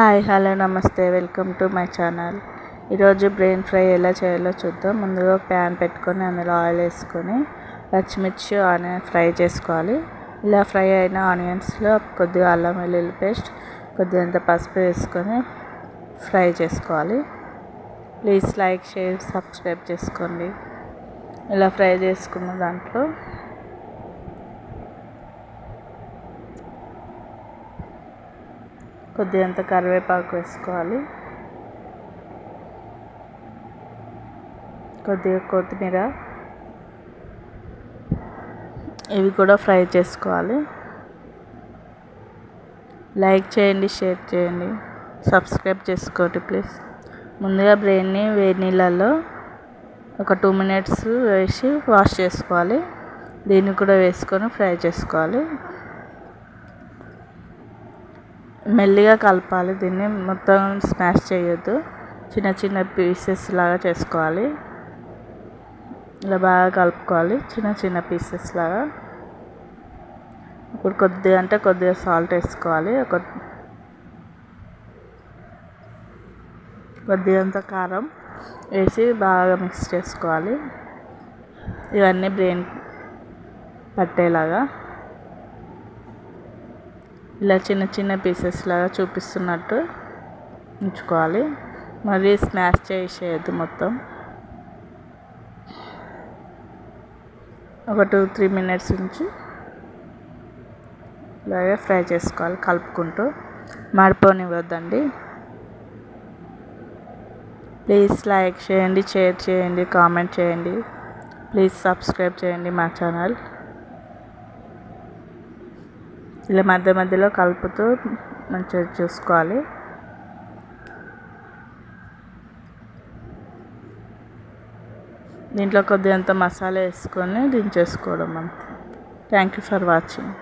Hi hello నమస్తే welcome to my channel. ఈరోజు brain fry ఎలా చేయాలో చూద్దాం. ముందుగా ప్యాన్ పెట్టుకొని అందులో ఆయిల్ వేసుకొని పచ్చిమిర్చి ఆనియన్ ఫ్రై చేసుకోవాలి. ఇలా ఫ్రై అయిన ఆనియన్స్లో కొద్దిగా అల్లం వెల్లుల్లి పేస్ట్ కొద్దిగంత పసుపు వేసుకొని ఫ్రై చేసుకోవాలి. ప్లీజ్ లైక్ షేర్ సబ్స్క్రైబ్ చేసుకోండి. ఇలా ఫ్రై చేసుకున్న దాంట్లో కొద్దిగంత కరివేపాకు వేసుకోవాలి. కొద్దిగా కొత్తిమీర. ఇవి కూడా ఫ్రై చేసుకోవాలి. లైక్ చేయండి షేర్ చేయండి. సబ్స్క్రైబ్ చేసుకోండి ప్లీజ్. ముందుగా బ్రెయిన్ని వేడి నీళ్ళల్లో ఒక టూ మినిట్స్ వేసి వాష్ చేసుకోవాలి. దీన్ని కూడా వేసుకొని ఫ్రై చేసుకోవాలి. మెల్లిగా కలపాలి. దీన్ని మొత్తం స్మాష్ చేయొద్దు. చిన్న చిన్న పీసెస్ లాగా చేసుకోవాలి. ఇలా బాగా కలుపుకోవాలి. చిన్న చిన్న పీసెస్ లాగా. ఇప్పుడు కొద్దిగా అంటే కొద్దిగా సాల్ట్ వేసుకోవాలి. ఒక కొద్దిగంత కారం వేసి బాగా మిక్స్ చేసుకోవాలి. ఇవన్నీ బ్రెయిన్ పట్టేలాగా. ఇలా చిన్న చిన్న పీసెస్ లాగా చూపిస్తున్నట్టు ఉంచుకోవాలి. మరీ స్మాష్ చేసేయద్దు మొత్తం. ఒక టూ త్రీ మినిట్స్ నుంచి ఇలాగే ఫ్రై చేసుకోవాలి కలుపుకుంటూ. మాడిపోనివ్వద్దండి. ప్లీజ్ లైక్ చేయండి షేర్ చేయండి కామెంట్ చేయండి. ప్లీజ్ సబ్స్క్రైబ్ చేయండి మా ఛానల్ ఇలా మధ్య మధ్యలో కలుపుతూ మంచిగా చూసుకోవాలి. దీంట్లో కొద్దిగంత మసాలా వేసుకొని దించేసుకోవడం అంతే. Thank you for watching